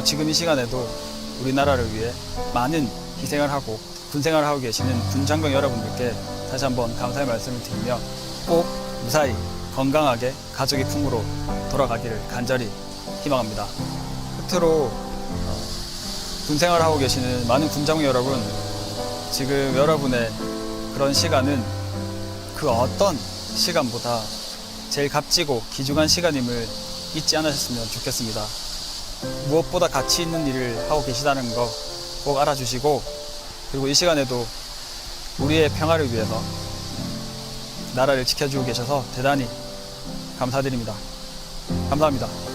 지금 이 시간에도 우리나라를 위해 많은 희생을 하고 군생활을 하고 계시는 군장병 여러분들께 다시 한번 감사의 말씀을 드리며 꼭 무사히 건강하게 가족의 품으로 돌아가기를 간절히 희망합니다. 끝으로 어, 군생활을 하고 계시는 많은 군장병 여러분 지금 여러분의 그런 시간은 그 어떤 시간보다 제일 값지고 귀중한 시간임을 잊지 않으셨으면 좋겠습니다. 무엇보다 가치 있는 일을 하고 계시다는 거 꼭 알아주시고 그리고 이 시간에도 우리의 평화를 위해서 나라를 지켜주고 계셔서 대단히 감사드립니다. 감사합니다.